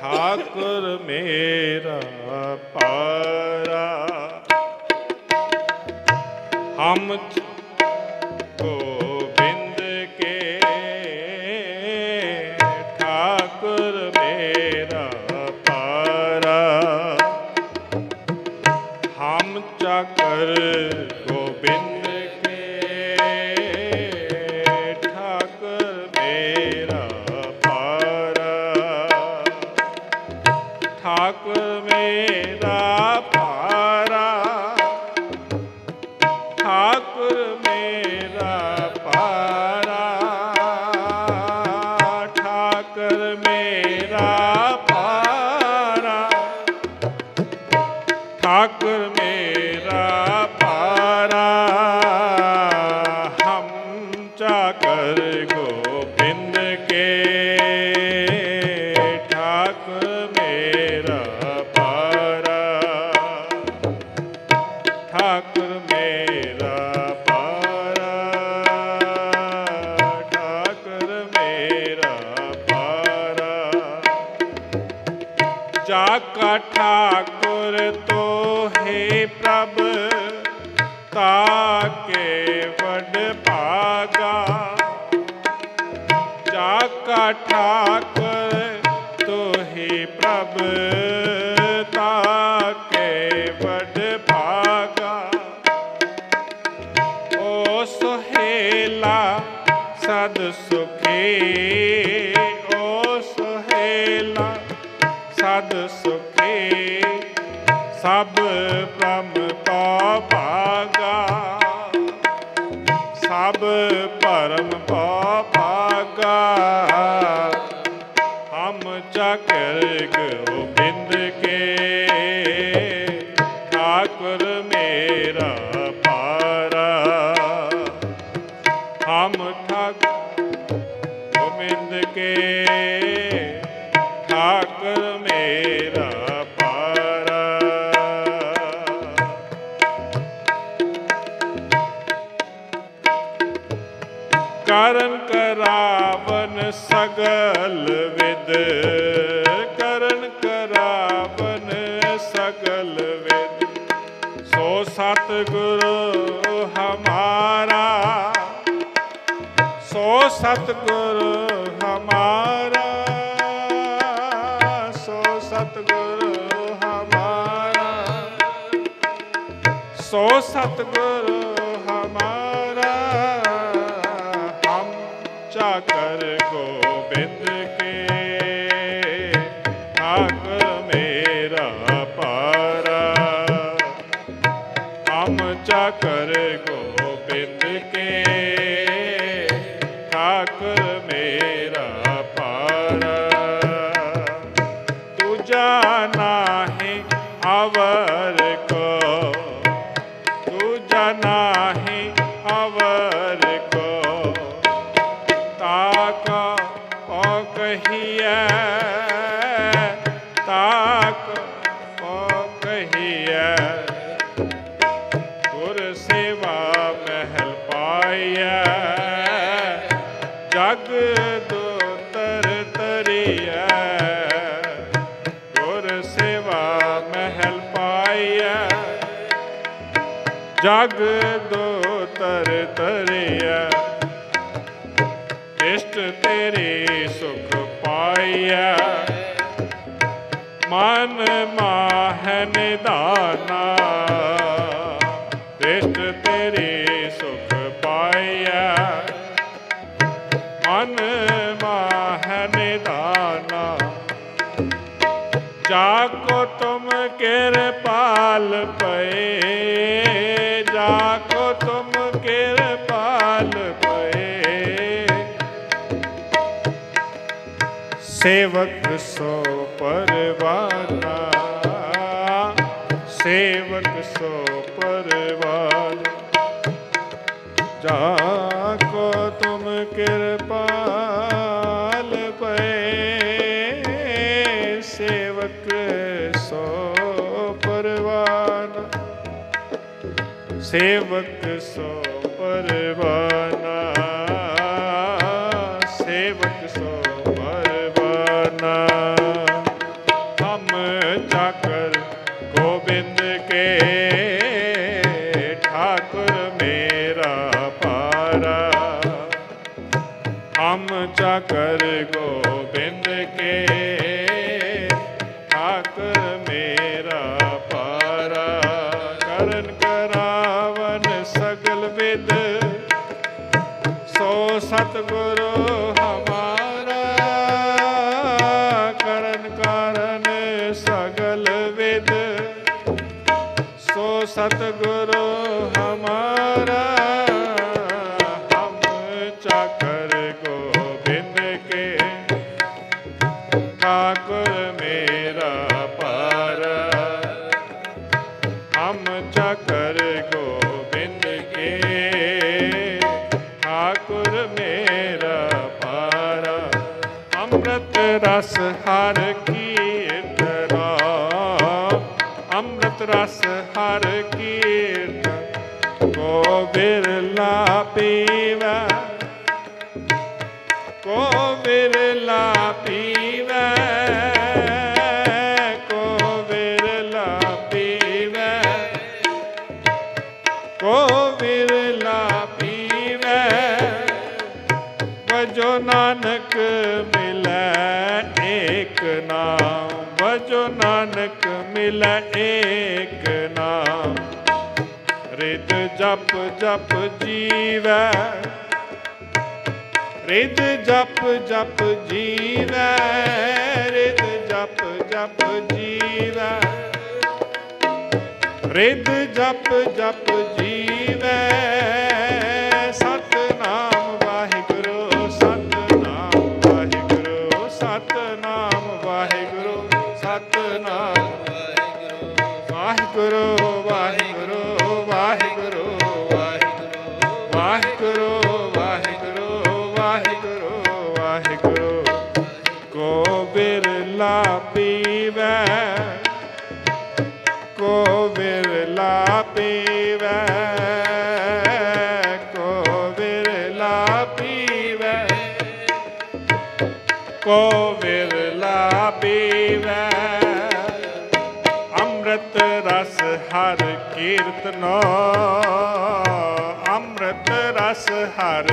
ਠਾਕੁਰ ਮੇਰਾ ਪਾਰਾ ਹਮ ਗੋਬਿੰਦ ਕੇ ਠਾਕੁਰ ਮੇਰਾ ਪਾਰਾ ਠਾਕੁਰ ਮੇਰਾ ਪਾਰਾ ਠਾਕੁਰ ਮੇਰਾ ਪਾਰਾ ਜਾ ਕਾ ਠਾਕੁਰ ਤੋ ਹੈ ਪ੍ਰਭ, ਤਾਕੇ ਵਡ ਭਾਗਾ। ਕਾ ਠਾਕੁਰ ਤੋ ਹੈ ਪ੍ਰਭ ਤਾਕੇ ਵਡ ਭਾਗਾ। ਓ ਸੁਹੇਲਾ, ਸਦ ਸੁਖੀ, ਓ ਸੁਹੇਲਾ, ਸਦ ਸੁਖੀ, ਸਭ ਬ੍ਰਹਮ ਪਾ ਭਾਗਾ। ਸਭ ਪਰਮ ਪਾ ਭਾਗਾ ਹਮ ਚੱਕਰ ਗੋਬਿੰਦ ਕਰਨ ਕਰਾਵਨ ਸਗਲ ਵਿਦ, ਕਰਨ ਕਰਾਵਨ ਸਗਲ ਵਿਦ। ਸੋ ਸਤ ਗੁਰੂ ਹਮਾਰਾ, ਸੋ ਸਤ ਗੁਰੂ ਹਮਾਰਾ, ਸੋ ਸਤ ਗੁਰੂ ਹਮਾਰਾ, ਸੋ ਸਤ ਗੁਰੂ ਹਮਾਰਾ। ਹਮ ਚਾਕਰ ਗੋਬਿੰਦ ਕੇ। ਠਾਕੁਰ ਮੇਰਾ ਪਾਰ ਤੁਜਾ ਨਾਹੀ ਅਵਰ ਕੋ। ਤੁਜਾ ਨਾਹੀ ਜਗ ਦੋ ਤਰ ਤਰੀਐ ਇਸ਼ਟ ਤੇਰੇ ਸੁਖ ਪਾਈਐ। ਮਨ ਮਾਹਿ ਨਿਧਾਨਾ। ਇਸ਼ਟ ਤੇਰੇ ਸੁਖ ਪਾਈਐ। ਮਨ ਮਾਹਿ ਨਿਧਾਨਾ। ਜਾ ਕੋ ਤੁਮ ਕਿਰਪਾਲ ਪਏ। ਜਾ ਕੋ ਤੁਮ ਕਿਰਪਾਲ ਪਏ? ਸੇਵਕ ਸੋ ਪਰਵਾਨਾ, ਸੇਵਕ ਸੋ ਪਰਵਾਨ। ਜਾ ਕੋ ਤੁਮ ਕਿਰਪਾਲ ਪਏ? ਸੇਵਕ ਸੋ ਪਰਵਾਨਾ, ਸੇਵਕ ਸੋ ਪਰਵਾਨਾ। ਹਮ ਚਾਕਰ ਗੋਬਿੰਦ ਕੇ, ਠਾਕੁਰ ਮੇਰਾ ਪਾਰਾ। ਹਮ ਚਾਕਰ ਗੋ ਕਰਨ ਕਾਰਨ ਸਗਲ ਵਿਦ। ਸੋ ਸਤਿਗੁਰੂ ਹਮਾਰਾ ਹਮ ਚਾਕਰ ਗੋਬਿੰਦ ਕੇ। ਠਾਕੁਰ ਮੇਰਾ ਰਸ ਹਰ ਕੀਰਤਨਾ। ਅੰਮ੍ਰਿਤ ਰਸ ਹਰ ਕੀਰਤਨ। ਕੋ ਬਿਰਲਾ ਪੀਵੈ। ਕੋ ਬਿਰਲਾ ਪੀਵੈ। ਕੋ ਬਿਰਲਾ ਨਾਨਕ ਏਕ ਨਾਮ ਵਜੋ ਨਾਨਕ ਮਿਲੈ ਏਕ ਨਾਮ ਰਿਦ ਜਪ ਜਪ ਜੀਵੈ ਰਿਦ ਜਪ ਜਪ ਜੀਵੈ ਰਿਦ ਜਪ ਜਪ ਜੀਵੈ ਰਿਦ ਜਪ ਜਪ ਜੀਵੈ ਕੋ ਬਿਰਲਾ ਪੀਵੈ। ਅੰਮ੍ਰਿਤ ਰਸ ਹਰ ਕੀਰਤਨੋ। ਅੰਮ੍ਰਿਤ ਰਸ ਹਰ